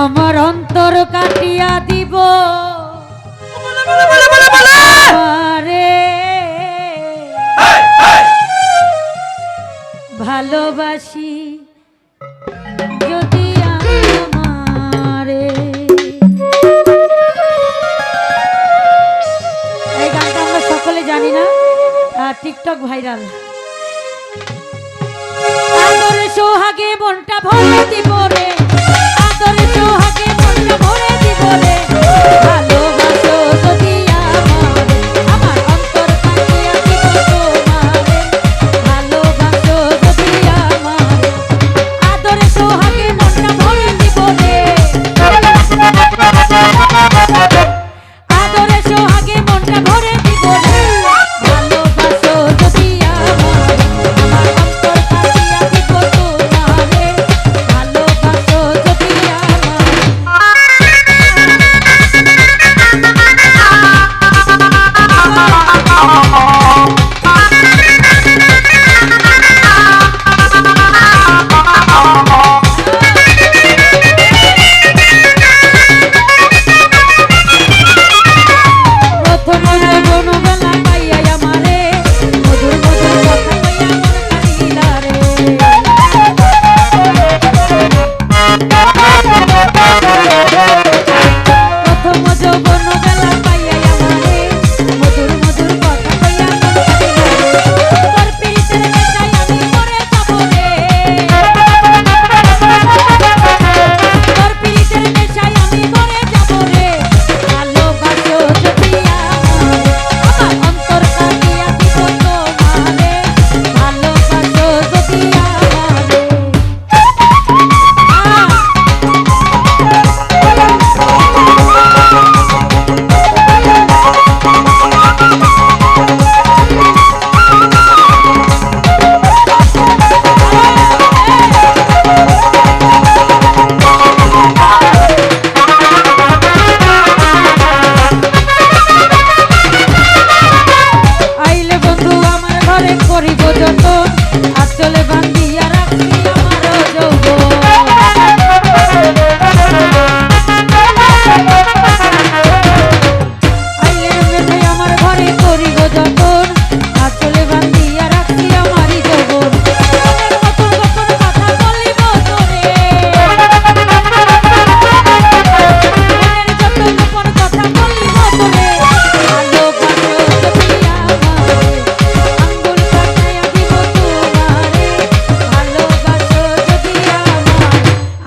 আমার অন্তর কাটিয়া দিব। ভালোবাসি যদি আমারে। এই গানটা আমরা সকলে জানি না টিকটক ভাইরাল। সোহাগে মনটা ভরে দিব রে। তোর সোহাগে মন ভরে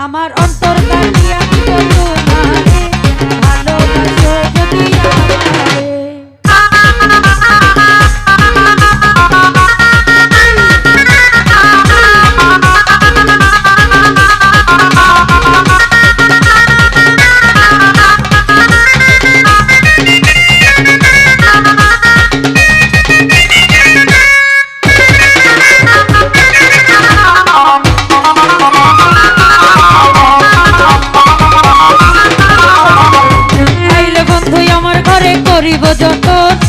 আমার অন্ত করিব যতন।